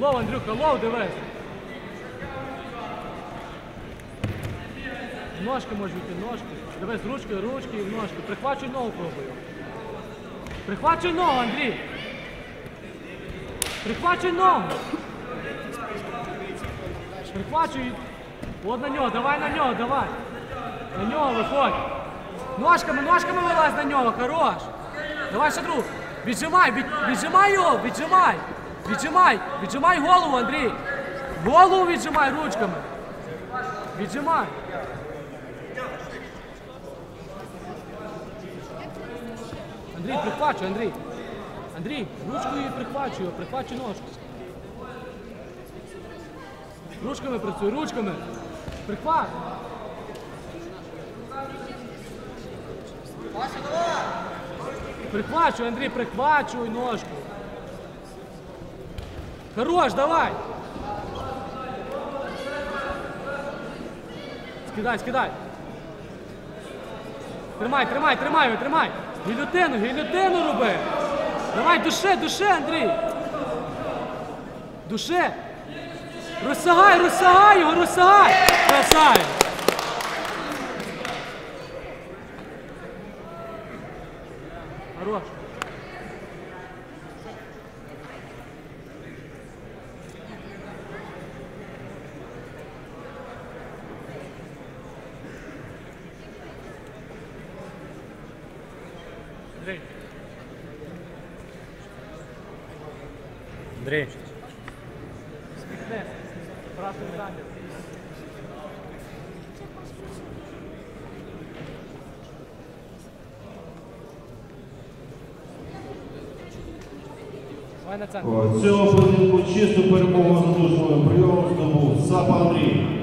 Лов, Андрюха, лов, дивись. Ножки можуть бути, ножки. Дивись, ручки, ручки і ножки. Прихвачуй ногу пробую. Прихвачуй ногу, Андрій. Прихвачуй ногу. Прихвачуй. От на нього, давай на нього, давай. На нього виходь. Ножками, ножками вилазь на нього, хорош. Давай ще друг. Віджимай, від, віджимай його, віджимай. Віджимай, віджимай голову, Андрій. Голову віджимай ручками. Віджимай. Андрій, прихвачуй, Андрій. Андрій, ручкою прихвачуй прихвачуй ножку. Ручками працюй, ручками. Прихват. Прихвачуй, Андрій, прихвачуй ножку. Хорош, давай. Скидай, скидай. Тримай, тримай, тримай тримай. Гільотину, гільотину роби. Давай, душе, душе, Андрій. Душе. Розсягай, розсягай його, розсягай. Красавець. Хорош. Андрій. Андрій. Де? Красний замір. Цього поєдинку чисту перемогу заслуженою прийомом здобув Сапа Андрій.